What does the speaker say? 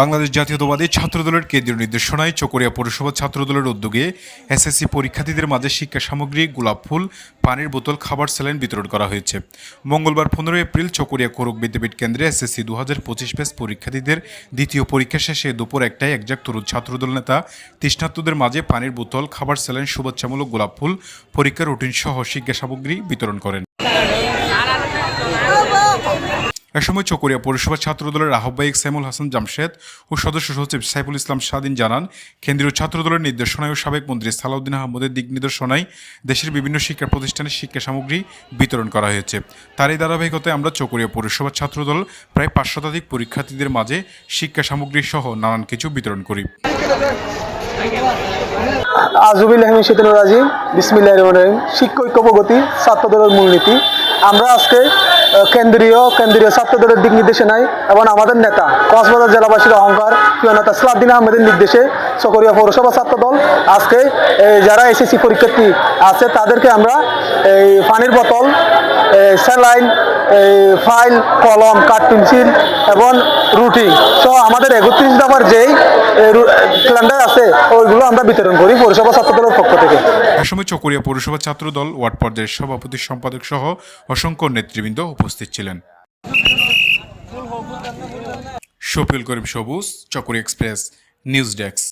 বাংলাদেশ জাতীয়তাবাদী ছাত্রদলের কেন্দ্রীয় নির্দেশনায় চকরিয়া পৌরসভা ছাত্রদলের উদ্যোগে এসএসসি পরীক্ষার্থীদের মাঝে শিক্ষা সামগ্রী, গোলাপ ফুল, পানির বোতল, খাবার স্যালাইন বিতরণ করা হয়েছে। মঙ্গলবার পনেরো এপ্রিল চকরিয়া কোরক বিদ্যাপীঠ কেন্দ্রে এসএসসি দু হাজার পঁচিশ ব্যাচ পরীক্ষার্থীদের দ্বিতীয় পরীক্ষা শেষে দুপুর একটায় একজাক তরুণ ছাত্রদল নেতা তৃষ্ণার্তদের মাঝে পানির বোতল, খাবার স্যালাইন শুভেচ্ছামূলক গোলাপ ফুল, পরীক্ষার রুটিন সহ শিক্ষা সামগ্রী বিতরণ করেন। এ সময় চকরিয়া পৌরসভা ছাত্রদলের আহ্বায়ক সাইমুল হাসান জামশেদ ও সদস্য সচিব সাইফুল ইসলাম স্বাধীন জানান, কেন্দ্রীয় ছাত্রদলের নির্দেশনায় ও সাবেক মন্ত্রী সালাউদ্দিন আহমদের দিক নির্দেশনায় দেশের বিভিন্ন শিক্ষা প্রতিষ্ঠানে শিক্ষা সামগ্রী বিতরণ করা হয়েছে। তার এই ধারাবাহিকতায় আমরা চকরিয়া পৌরসভা ছাত্রদল প্রায় পাঁচ শতাধিক পরীক্ষার্থীদের মাঝে শিক্ষা সামগ্রী সহ নানান কিছু বিতরণ করি। আজুবিল আহমেদ শীতুল রাজিম। বিসমিল্লাহ রহমান রহিম। শিক্ষা ঐক্য প্রগতি ছাত্রদলের মূলনীতি। আমরা আজকে কেন্দ্রীয় কেন্দ্রীয় ছাত্রদলের দিক নির্দেশনায় এবং আমাদের নেতা, কক্সবাজার জেলাবাসীর অহংকার, প্রিয় নেতা সালাদ্দিন আহমেদের নির্দেশে চকরিয়া পৌরসভা ছাত্রদল আজকে এই যারা এসএসসি পরীক্ষার্থী আছে, তাদেরকে আমরা এই পানির বোতল স্যালাইন ফাইল, কলম কাঠ পেন্সিল এবং রুটি সহ আমাদের একত্রিশ দফার যেই ক্যালেন্ডার আছে, ওইগুলো আমরা বিতরণ করি পৌরসভা ছাত্রদলের পক্ষ থেকে। সময় চকরিয়া পৌরসভা ছাত্রদল, ওয়ার্ড পর্যায়ের সভাপতি সম্পাদক সহ অসংখ্য নেতৃবৃন্দ উপস্থিত ছিলেন। শফিউল করিম সবুজ চকরি এক্সপ্রেস, নিউজ ডেস্ক।